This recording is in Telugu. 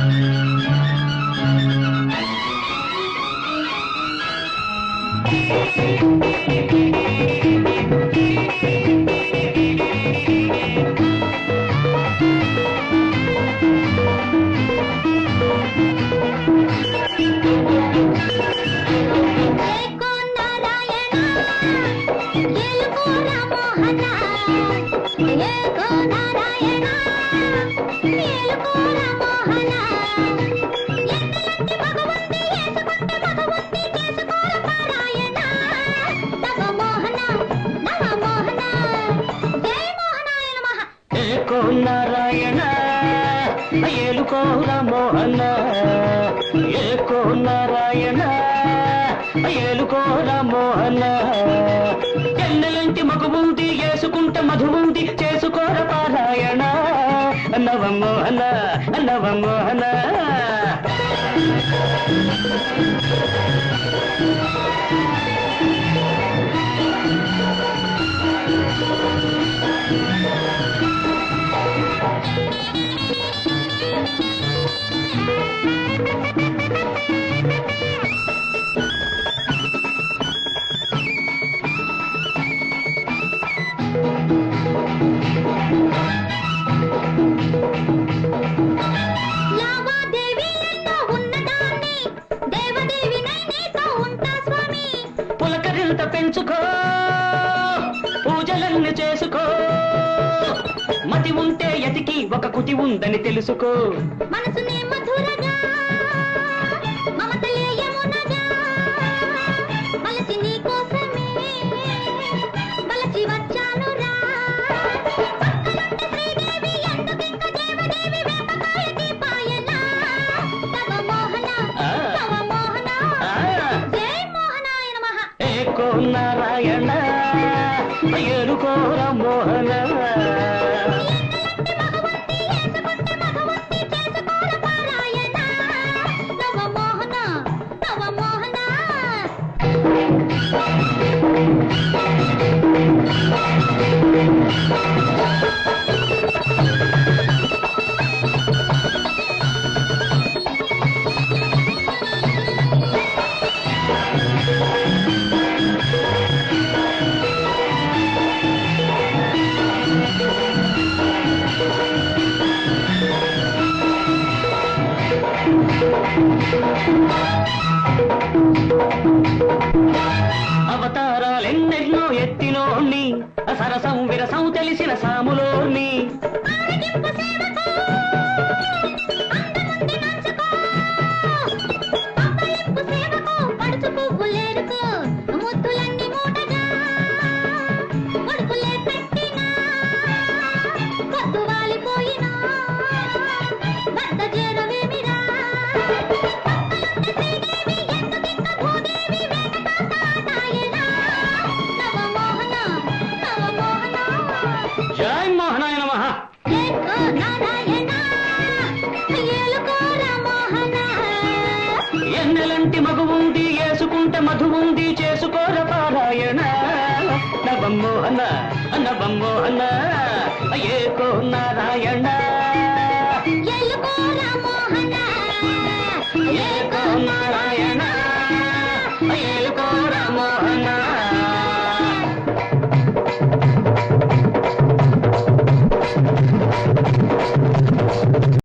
ఏకో ఏలుకో మోహన ఏకో నారాయణ ఏలుకో మోహన ఎన్నెలంటి మగుబుంది చేసుకుంట మధుబుంది చేసుకోర పారాయణ. నవమోహన నవమోహన పులకరింత పెంచుకో పూజలన్నీ చేసుకో. మతి ఉంటే ఎతికి ఒక కుతి ఉందని తెలుసుకో. మనసునే నారాయణ ఏలుకోర మోహన అవతారాలెన్నెన్నో ఎత్తినోని సరసం విరసం తెలిసిన సాములోని. ఎన్నెలంటి మగువుంది ఏసుకుంటే మధువుంది చేసుకోర పారాయణ. నవమ్మోహన నవమ్మోహన ఏ కో నారాయణ.